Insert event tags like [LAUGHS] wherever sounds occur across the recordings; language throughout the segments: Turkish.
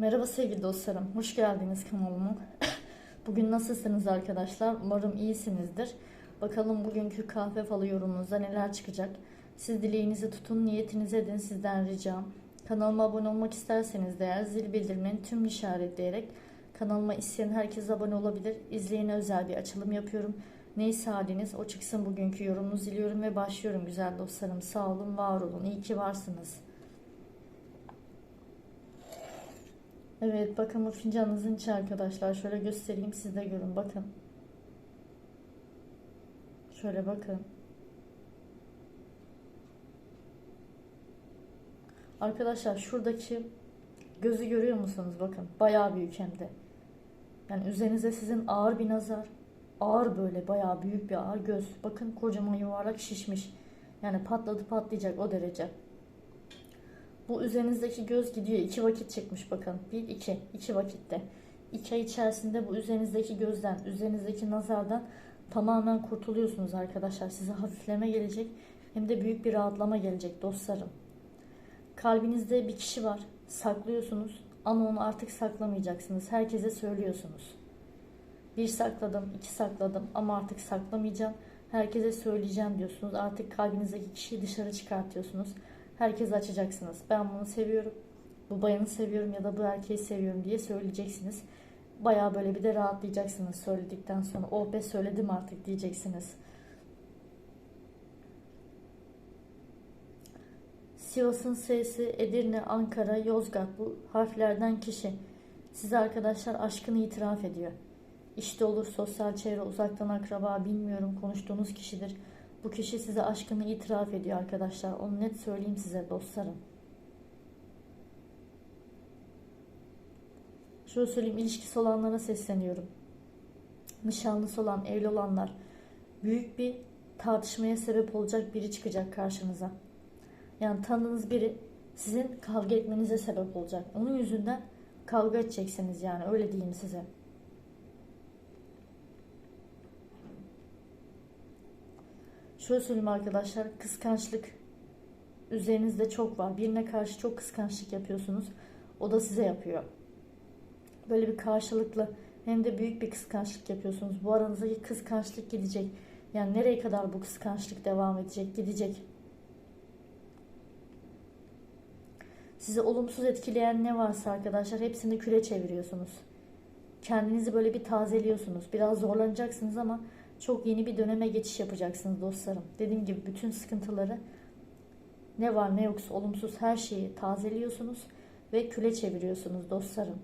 Merhaba sevgili dostlarım, hoş geldiniz kanalıma. [LAUGHS] Bugün nasılsınız arkadaşlar? Umarım iyisinizdir. Bakalım bugünkü kahve falı yorumunuzda neler çıkacak. Siz dileğinizi tutun, niyetinizi edin sizden ricam. Kanalıma abone olmak isterseniz de eğer zil bildirimlerini tüm işaretleyerek kanalıma isteyen herkes abone olabilir. İzleyene özel bir açılım yapıyorum. Neyse haliniz o çıksın bugünkü yorumunuzu diliyorum ve başlıyorum güzel dostlarım. Sağ olun, var olun. İyi ki varsınız. Evet bakın bu fincanınızın içi arkadaşlar. Şöyle göstereyim siz de görün bakın. Şöyle bakın. Arkadaşlar şuradaki gözü görüyor musunuz? Bakın bayağı büyük hem de. Yani üzerinize sizin ağır bir nazar. Ağır böyle bayağı büyük bir ağır göz. Bakın kocaman yuvarlak şişmiş. Yani patladı patlayacak o derece. Bu üzerinizdeki göz gidiyor. iki vakit çıkmış bakın. Bir, iki. iki vakitte. İki ay içerisinde bu üzerinizdeki gözden, üzerinizdeki nazardan tamamen kurtuluyorsunuz arkadaşlar. Size hafifleme gelecek. Hem de büyük bir rahatlama gelecek dostlarım. Kalbinizde bir kişi var. Saklıyorsunuz. Ama onu artık saklamayacaksınız. Herkese söylüyorsunuz. Bir sakladım, iki sakladım ama artık saklamayacağım. Herkese söyleyeceğim diyorsunuz. Artık kalbinizdeki kişiyi dışarı çıkartıyorsunuz. Herkese açacaksınız. Ben bunu seviyorum. Bu bayanı seviyorum ya da bu erkeği seviyorum diye söyleyeceksiniz. Baya böyle bir de rahatlayacaksınız söyledikten sonra. Oh be söyledim artık diyeceksiniz. Sivas'ın S'si, Edirne, Ankara, Yozgat bu harflerden kişi. Size arkadaşlar aşkını itiraf ediyor. İşte olur sosyal çevre, uzaktan akraba bilmiyorum konuştuğunuz kişidir. Bu kişi size aşkını itiraf ediyor arkadaşlar. Onu net söyleyeyim size dostlarım. Şöyle söyleyeyim ilişkisi olanlara sesleniyorum. Nişanlısı olan, evli olanlar büyük bir tartışmaya sebep olacak biri çıkacak karşınıza. Yani tanıdığınız biri sizin kavga etmenize sebep olacak. Onun yüzünden kavga edeceksiniz yani öyle diyeyim size. Şöyle söyleyeyim arkadaşlar kıskançlık üzerinizde çok var. Birine karşı çok kıskançlık yapıyorsunuz. O da size yapıyor. Böyle bir karşılıklı hem de büyük bir kıskançlık yapıyorsunuz. Bu aranızdaki kıskançlık gidecek. Yani nereye kadar bu kıskançlık devam edecek? Gidecek. Sizi olumsuz etkileyen ne varsa arkadaşlar hepsini küre çeviriyorsunuz. Kendinizi böyle bir tazeliyorsunuz. Biraz zorlanacaksınız ama çok yeni bir döneme geçiş yapacaksınız dostlarım. Dediğim gibi bütün sıkıntıları ne var ne yoksa olumsuz her şeyi tazeliyorsunuz ve küle çeviriyorsunuz dostlarım.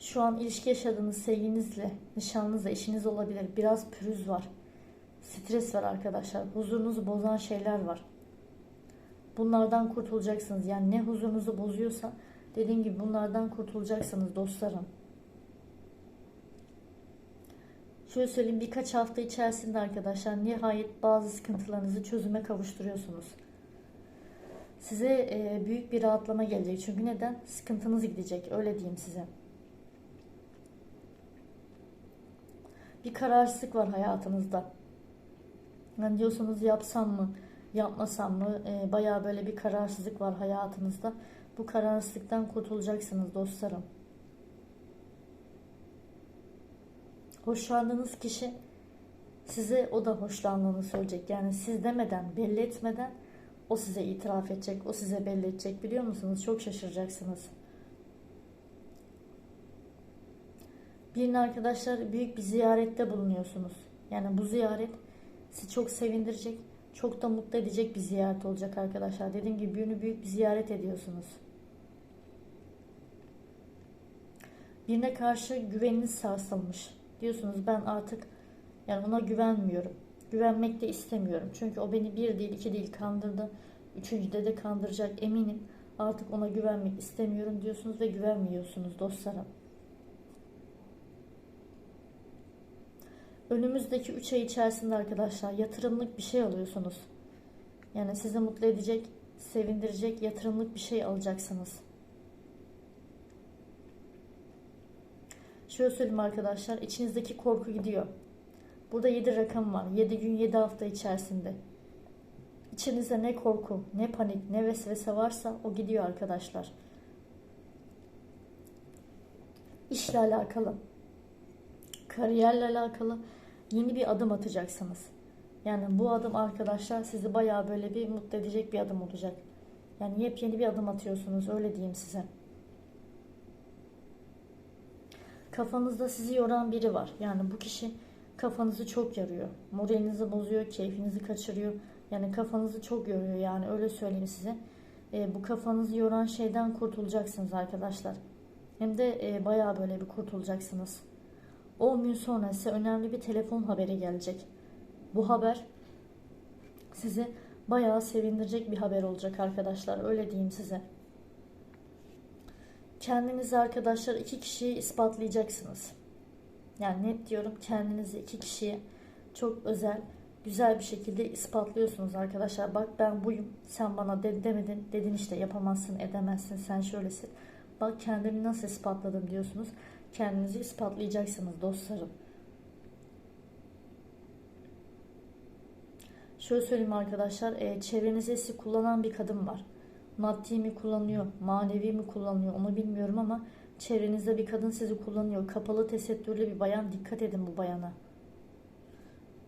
Şu an ilişki yaşadığınız sevginizle, nişanlınızla, eşiniz olabilir. Biraz pürüz var. Stres var arkadaşlar. Huzurunuzu bozan şeyler var. Bunlardan kurtulacaksınız. Yani ne huzurunuzu bozuyorsa dediğim gibi bunlardan kurtulacaksınız dostlarım. Şöyle söyleyeyim birkaç hafta içerisinde arkadaşlar nihayet bazı sıkıntılarınızı çözüme kavuşturuyorsunuz. Size e, büyük bir rahatlama gelecek. Çünkü neden? Sıkıntınız gidecek. Öyle diyeyim size. Bir kararsızlık var hayatınızda. Yani diyorsunuz yapsam mı, yapmasam mı? E, bayağı böyle bir kararsızlık var hayatınızda. Bu kararsızlıktan kurtulacaksınız dostlarım. Hoşlandığınız kişi size o da hoşlandığını söyleyecek. Yani siz demeden, belli etmeden o size itiraf edecek, o size belli edecek biliyor musunuz? Çok şaşıracaksınız. Birine arkadaşlar büyük bir ziyarette bulunuyorsunuz. Yani bu ziyaret sizi çok sevindirecek, çok da mutlu edecek bir ziyaret olacak arkadaşlar. Dediğim gibi birini büyük bir ziyaret ediyorsunuz. Birine karşı güveniniz sarsılmış. Diyorsunuz ben artık yani ona güvenmiyorum. Güvenmek de istemiyorum. Çünkü o beni bir değil iki değil kandırdı. Üçüncüde de kandıracak eminim. Artık ona güvenmek istemiyorum diyorsunuz ve güvenmiyorsunuz dostlarım. Önümüzdeki 3 ay içerisinde arkadaşlar yatırımlık bir şey alıyorsunuz. Yani sizi mutlu edecek, sevindirecek yatırımlık bir şey alacaksınız. Şöyle söyleyeyim arkadaşlar. içinizdeki korku gidiyor. Burada 7 rakam var. 7 gün 7 hafta içerisinde. İçinizde ne korku, ne panik, ne vesvese varsa o gidiyor arkadaşlar. İşle alakalı, kariyerle alakalı yeni bir adım atacaksınız. Yani bu adım arkadaşlar sizi bayağı böyle bir mutlu edecek bir adım olacak. Yani yepyeni bir adım atıyorsunuz öyle diyeyim size. Kafanızda sizi yoran biri var. Yani bu kişi kafanızı çok yarıyor. Moralinizi bozuyor, keyfinizi kaçırıyor. Yani kafanızı çok yoruyor yani öyle söyleyeyim size. E, bu kafanızı yoran şeyden kurtulacaksınız arkadaşlar. Hem de e, bayağı böyle bir kurtulacaksınız. 10 gün sonra size önemli bir telefon haberi gelecek. Bu haber sizi bayağı sevindirecek bir haber olacak arkadaşlar. Öyle diyeyim size. Kendinizi arkadaşlar iki kişiyi ispatlayacaksınız. Yani net diyorum kendinizi iki kişiye çok özel, güzel bir şekilde ispatlıyorsunuz arkadaşlar. Bak ben buyum, sen bana de demedin, dedin işte yapamazsın, edemezsin, sen şöylesin. Bak kendimi nasıl ispatladım diyorsunuz. Kendinizi ispatlayacaksınız dostlarım. Şöyle söyleyeyim arkadaşlar, e, çevrenizde sizi kullanan bir kadın var. Maddi mi kullanıyor, manevi mi kullanıyor onu bilmiyorum ama çevrenizde bir kadın sizi kullanıyor. Kapalı tesettürlü bir bayan, dikkat edin bu bayana.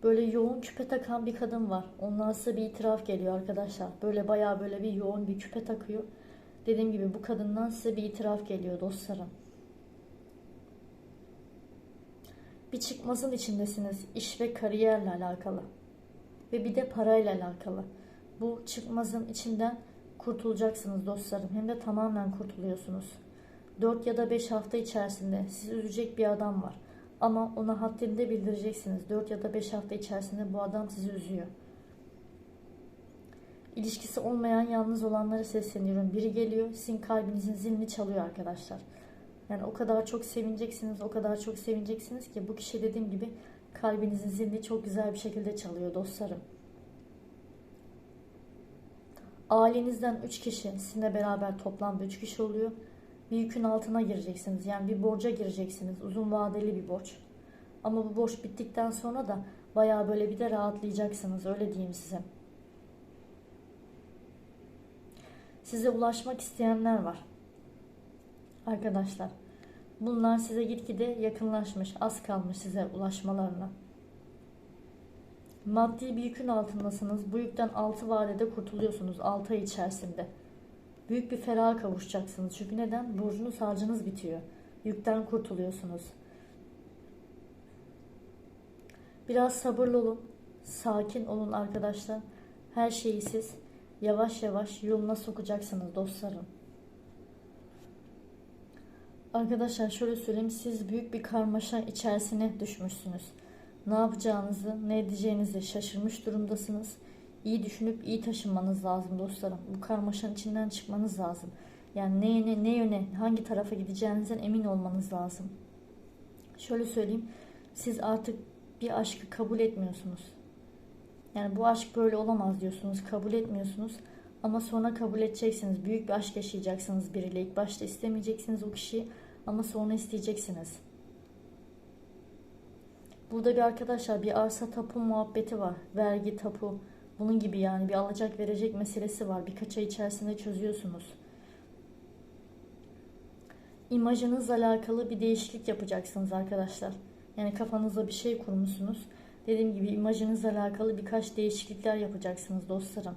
Böyle yoğun küpe takan bir kadın var. Ondan size bir itiraf geliyor arkadaşlar. Böyle bayağı böyle bir yoğun bir küpe takıyor. Dediğim gibi bu kadından size bir itiraf geliyor dostlarım. Bir çıkmazın içindesiniz. iş ve kariyerle alakalı. Ve bir de parayla alakalı. Bu çıkmazın içinden kurtulacaksınız dostlarım. Hem de tamamen kurtuluyorsunuz. 4 ya da 5 hafta içerisinde sizi üzecek bir adam var. Ama ona haddinde bildireceksiniz. 4 ya da 5 hafta içerisinde bu adam sizi üzüyor. İlişkisi olmayan yalnız olanlara sesleniyorum. Biri geliyor sizin kalbinizin zilini çalıyor arkadaşlar. Yani o kadar çok sevineceksiniz, o kadar çok sevineceksiniz ki bu kişi dediğim gibi kalbinizin zilini çok güzel bir şekilde çalıyor dostlarım. Ailenizden 3 kişi sizinle beraber toplamda 3 kişi oluyor. Bir yükün altına gireceksiniz. Yani bir borca gireceksiniz. Uzun vadeli bir borç. Ama bu borç bittikten sonra da bayağı böyle bir de rahatlayacaksınız. Öyle diyeyim size. Size ulaşmak isteyenler var. Arkadaşlar. Bunlar size gitgide yakınlaşmış. Az kalmış size ulaşmalarına. Maddi bir yükün altındasınız. Bu yükten 6 vadede kurtuluyorsunuz 6 ay içerisinde. Büyük bir feraha kavuşacaksınız. Çünkü neden? Borcunuz harcınız bitiyor. Yükten kurtuluyorsunuz. Biraz sabırlı olun. Sakin olun arkadaşlar. Her şeyi siz yavaş yavaş yoluna sokacaksınız dostlarım. Arkadaşlar şöyle söyleyeyim. Siz büyük bir karmaşa içerisine düşmüşsünüz. Ne yapacağınızı, ne edeceğinizi şaşırmış durumdasınız. İyi düşünüp iyi taşınmanız lazım dostlarım. Bu karmaşanın içinden çıkmanız lazım. Yani ne yöne, ne yöne, hangi tarafa gideceğinizden emin olmanız lazım. Şöyle söyleyeyim. Siz artık bir aşkı kabul etmiyorsunuz. Yani bu aşk böyle olamaz diyorsunuz. Kabul etmiyorsunuz. Ama sonra kabul edeceksiniz. Büyük bir aşk yaşayacaksınız biriyle. İlk başta istemeyeceksiniz o kişiyi ama sonra isteyeceksiniz. Burada bir arkadaşlar bir arsa tapu muhabbeti var. Vergi, tapu, bunun gibi yani bir alacak verecek meselesi var. Birkaç ay içerisinde çözüyorsunuz. İmajınızla alakalı bir değişiklik yapacaksınız arkadaşlar. Yani kafanızda bir şey kurmuşsunuz. Dediğim gibi imajınızla alakalı birkaç değişiklikler yapacaksınız dostlarım.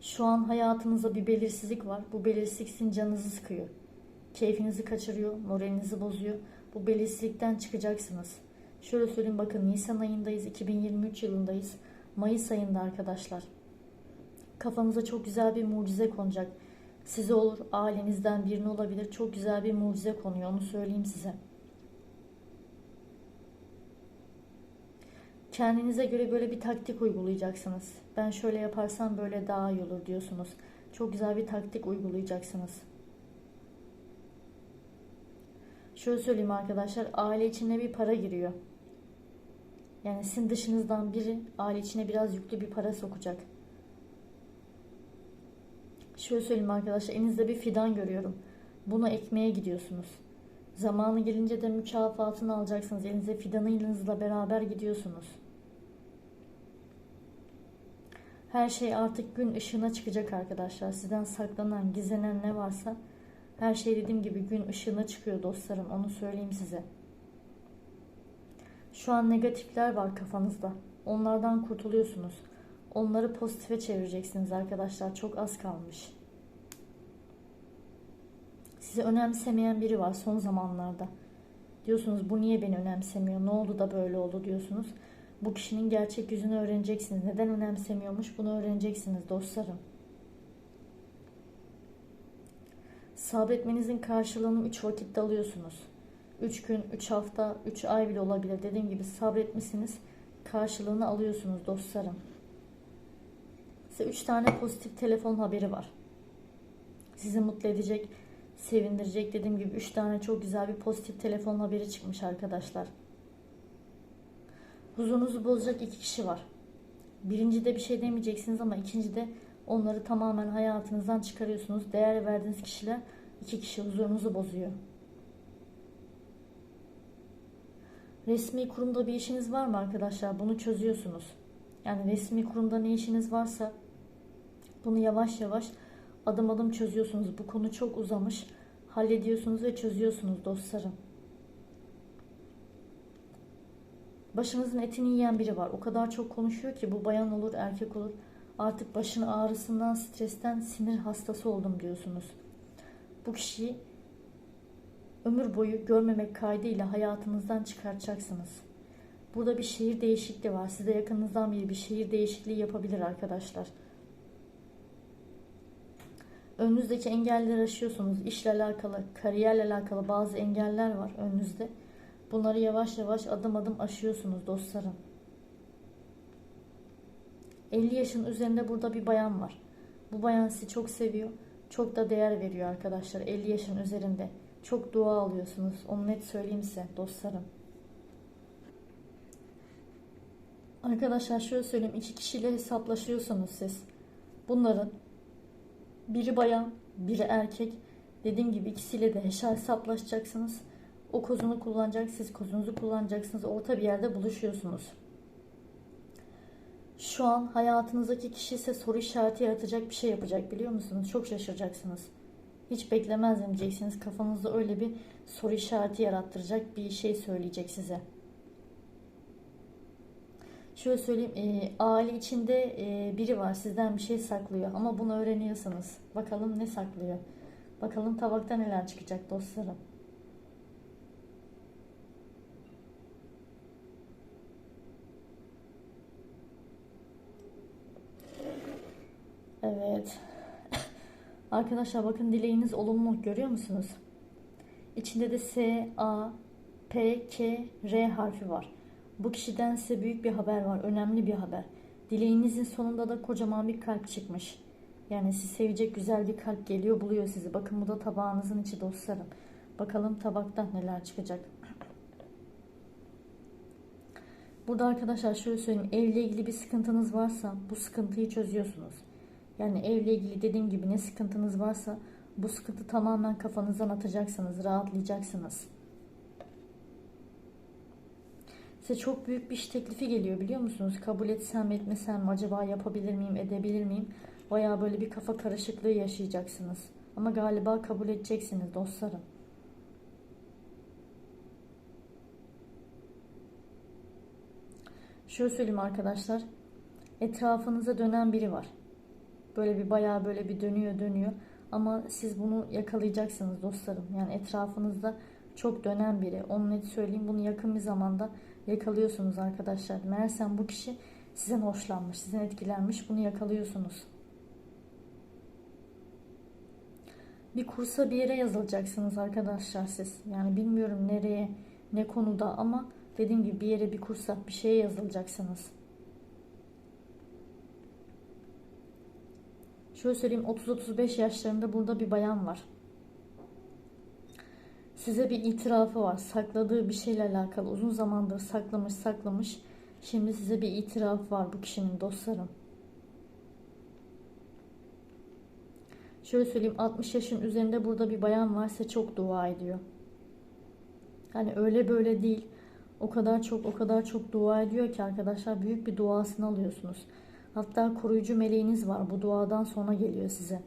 Şu an hayatınızda bir belirsizlik var. Bu belirsizlik sizin canınızı sıkıyor. Keyfinizi kaçırıyor, moralinizi bozuyor. Bu belirsizlikten çıkacaksınız. Şöyle söyleyeyim bakın Nisan ayındayız, 2023 yılındayız. Mayıs ayında arkadaşlar. Kafanıza çok güzel bir mucize konacak. Size olur, ailenizden birini olabilir. Çok güzel bir mucize konuyor, onu söyleyeyim size. Kendinize göre böyle bir taktik uygulayacaksınız. Ben şöyle yaparsam böyle daha iyi olur diyorsunuz. Çok güzel bir taktik uygulayacaksınız. Şöyle söyleyeyim arkadaşlar, aile içine bir para giriyor. Yani sizin dışınızdan biri aile içine biraz yüklü bir para sokacak. Şöyle söyleyeyim arkadaşlar elinizde bir fidan görüyorum. Bunu ekmeye gidiyorsunuz. Zamanı gelince de mükafatını alacaksınız. Elinize fidanınızla beraber gidiyorsunuz. Her şey artık gün ışığına çıkacak arkadaşlar. Sizden saklanan, gizlenen ne varsa her şey dediğim gibi gün ışığına çıkıyor dostlarım. Onu söyleyeyim size. Şu an negatifler var kafanızda. Onlardan kurtuluyorsunuz. Onları pozitife çevireceksiniz arkadaşlar. Çok az kalmış. Sizi önemsemeyen biri var son zamanlarda. Diyorsunuz bu niye beni önemsemiyor? Ne oldu da böyle oldu diyorsunuz. Bu kişinin gerçek yüzünü öğreneceksiniz. Neden önemsemiyormuş bunu öğreneceksiniz dostlarım. Sabretmenizin karşılığını 3 vakitte alıyorsunuz. 3 gün, 3 hafta, 3 ay bile olabilir. Dediğim gibi sabretmişsiniz. Karşılığını alıyorsunuz dostlarım. Size 3 tane pozitif telefon haberi var. Sizi mutlu edecek, sevindirecek. Dediğim gibi 3 tane çok güzel bir pozitif telefon haberi çıkmış arkadaşlar. Huzurunuzu bozacak iki kişi var. Birincide bir şey demeyeceksiniz ama ikincide onları tamamen hayatınızdan çıkarıyorsunuz. Değer verdiğiniz kişiler iki kişi huzurunuzu bozuyor. Resmi kurumda bir işiniz var mı arkadaşlar? Bunu çözüyorsunuz. Yani resmi kurumda ne işiniz varsa bunu yavaş yavaş adım adım çözüyorsunuz. Bu konu çok uzamış. Hallediyorsunuz ve çözüyorsunuz dostlarım. Başınızın etini yiyen biri var. O kadar çok konuşuyor ki bu bayan olur, erkek olur. Artık başın ağrısından, stresten sinir hastası oldum diyorsunuz. Bu kişiyi ömür boyu görmemek kaydıyla hayatınızdan çıkartacaksınız. Burada bir şehir değişikliği var. Size yakınınızdan biri bir şehir değişikliği yapabilir arkadaşlar. Önünüzdeki engelleri aşıyorsunuz. İşle alakalı, kariyerle alakalı bazı engeller var önünüzde. Bunları yavaş yavaş adım adım aşıyorsunuz dostlarım. 50 yaşın üzerinde burada bir bayan var. Bu bayan sizi çok seviyor. Çok da değer veriyor arkadaşlar 50 yaşın üzerinde. Çok dua alıyorsunuz. Onu net söyleyeyim size dostlarım. Arkadaşlar şöyle söyleyeyim. iki kişiyle hesaplaşıyorsunuz siz. Bunların biri bayan, biri erkek. Dediğim gibi ikisiyle de hesaplaşacaksınız. O kozunu kullanacak, siz kozunuzu kullanacaksınız. Orta bir yerde buluşuyorsunuz. Şu an hayatınızdaki kişi ise soru işareti yaratacak bir şey yapacak biliyor musunuz? Çok şaşıracaksınız. Hiç beklemezdim diyeceksiniz. Kafanızda öyle bir soru işareti yarattıracak bir şey söyleyecek size. Şöyle söyleyeyim, e, aile içinde e, biri var sizden bir şey saklıyor ama bunu öğreniyorsanız bakalım ne saklıyor. Bakalım tabakta neler çıkacak dostlarım. Evet. [LAUGHS] Arkadaşlar bakın dileğiniz olumlu görüyor musunuz? İçinde de S, A, P, K, R harfi var. Bu kişiden size büyük bir haber var. Önemli bir haber. Dileğinizin sonunda da kocaman bir kalp çıkmış. Yani sizi sevecek güzel bir kalp geliyor buluyor sizi. Bakın bu da tabağınızın içi dostlarım. Bakalım tabakta neler çıkacak. Burada arkadaşlar şöyle söyleyeyim. Evle ilgili bir sıkıntınız varsa bu sıkıntıyı çözüyorsunuz. Yani evle ilgili dediğim gibi ne sıkıntınız varsa bu sıkıntı tamamen kafanızdan atacaksınız, rahatlayacaksınız. Size çok büyük bir iş teklifi geliyor biliyor musunuz? Kabul etsem etmesem mi acaba yapabilir miyim, edebilir miyim? Baya böyle bir kafa karışıklığı yaşayacaksınız. Ama galiba kabul edeceksiniz dostlarım. Şöyle söyleyeyim arkadaşlar. Etrafınıza dönen biri var. Böyle bir bayağı böyle bir dönüyor dönüyor. Ama siz bunu yakalayacaksınız dostlarım. Yani etrafınızda çok dönen biri. Onu net söyleyeyim. Bunu yakın bir zamanda yakalıyorsunuz arkadaşlar. Meğersem bu kişi sizden hoşlanmış, sizden etkilenmiş. Bunu yakalıyorsunuz. Bir kursa bir yere yazılacaksınız arkadaşlar siz. Yani bilmiyorum nereye, ne konuda ama dediğim gibi bir yere bir kursa bir şeye yazılacaksınız. Şöyle söyleyeyim 30-35 yaşlarında burada bir bayan var. Size bir itirafı var. Sakladığı bir şeyle alakalı. Uzun zamandır saklamış saklamış. Şimdi size bir itiraf var bu kişinin dostlarım. Şöyle söyleyeyim 60 yaşın üzerinde burada bir bayan varsa çok dua ediyor. Hani öyle böyle değil. O kadar çok o kadar çok dua ediyor ki arkadaşlar büyük bir duasını alıyorsunuz. Hatta koruyucu meleğiniz var. Bu duadan sonra geliyor size.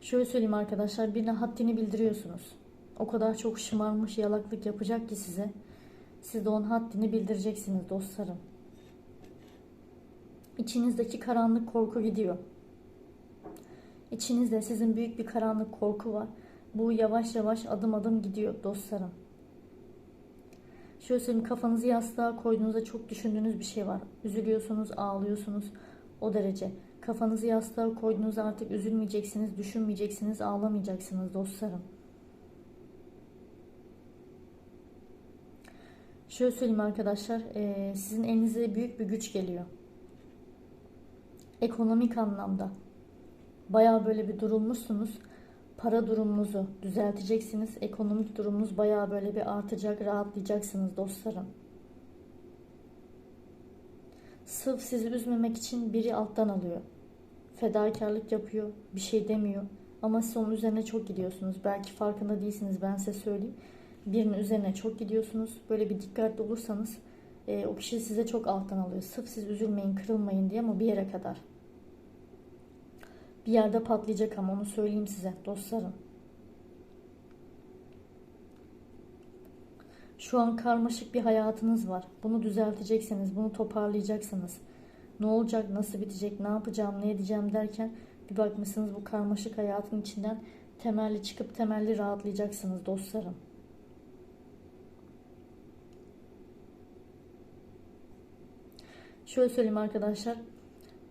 Şöyle söyleyeyim arkadaşlar. Birine haddini bildiriyorsunuz. O kadar çok şımarmış yalaklık yapacak ki size. Siz de onun haddini bildireceksiniz dostlarım. İçinizdeki karanlık korku gidiyor. İçinizde sizin büyük bir karanlık korku var. Bu yavaş yavaş adım adım gidiyor dostlarım. Şöyle söyleyeyim kafanızı yastığa koyduğunuzda çok düşündüğünüz bir şey var. Üzülüyorsunuz, ağlıyorsunuz o derece. Kafanızı yastığa koyduğunuzda artık üzülmeyeceksiniz, düşünmeyeceksiniz, ağlamayacaksınız dostlarım. Şöyle söyleyeyim arkadaşlar, eee, sizin elinize büyük bir güç geliyor. Ekonomik anlamda. Bayağı böyle bir durulmuşsunuz. Para durumunuzu düzelteceksiniz. Ekonomik durumunuz bayağı böyle bir artacak, rahatlayacaksınız dostlarım. Sırf sizi üzmemek için biri alttan alıyor. Fedakarlık yapıyor, bir şey demiyor. Ama siz onun üzerine çok gidiyorsunuz. Belki farkında değilsiniz ben size söyleyeyim. Birinin üzerine çok gidiyorsunuz. Böyle bir dikkatli olursanız e, o kişi size çok alttan alıyor. Sırf siz üzülmeyin, kırılmayın diye ama bir yere kadar. Bir yerde patlayacak ama onu söyleyeyim size dostlarım. Şu an karmaşık bir hayatınız var. Bunu düzelteceksiniz, bunu toparlayacaksınız. Ne olacak, nasıl bitecek, ne yapacağım, ne edeceğim derken bir bakmışsınız bu karmaşık hayatın içinden temelli çıkıp temelli rahatlayacaksınız dostlarım. Şöyle söyleyeyim arkadaşlar.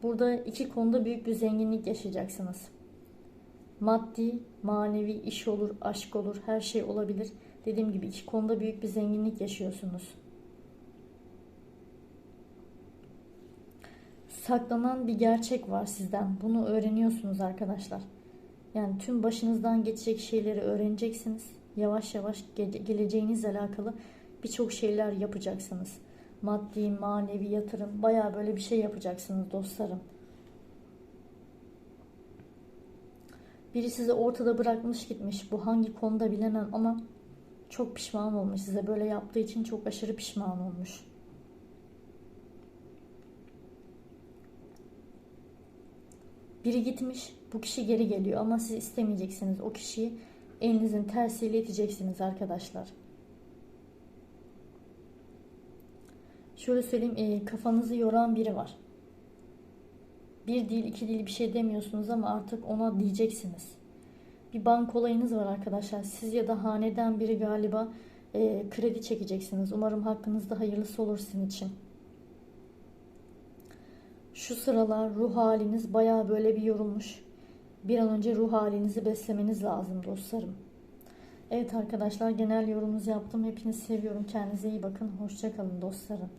Burada iki konuda büyük bir zenginlik yaşayacaksınız. Maddi, manevi, iş olur, aşk olur, her şey olabilir. Dediğim gibi iki konuda büyük bir zenginlik yaşıyorsunuz. Saklanan bir gerçek var sizden. Bunu öğreniyorsunuz arkadaşlar. Yani tüm başınızdan geçecek şeyleri öğreneceksiniz. Yavaş yavaş ge- geleceğinizle alakalı birçok şeyler yapacaksınız. Maddi, manevi yatırım, baya böyle bir şey yapacaksınız dostlarım. Biri sizi ortada bırakmış gitmiş. Bu hangi konuda bilemem ama çok pişman olmuş size. Böyle yaptığı için çok aşırı pişman olmuş. Biri gitmiş, bu kişi geri geliyor ama siz istemeyeceksiniz. O kişiyi elinizin tersiyle iteceksiniz arkadaşlar. Şöyle söyleyeyim, e, kafanızı yoran biri var. Bir değil, iki değil bir şey demiyorsunuz ama artık ona diyeceksiniz. Bir bank olayınız var arkadaşlar. Siz ya da haneden biri galiba e, kredi çekeceksiniz. Umarım hakkınızda hayırlısı olur sizin için. Şu sıralar ruh haliniz baya böyle bir yorulmuş. Bir an önce ruh halinizi beslemeniz lazım dostlarım. Evet arkadaşlar genel yorumunuzu yaptım. Hepinizi seviyorum. Kendinize iyi bakın. Hoşçakalın dostlarım.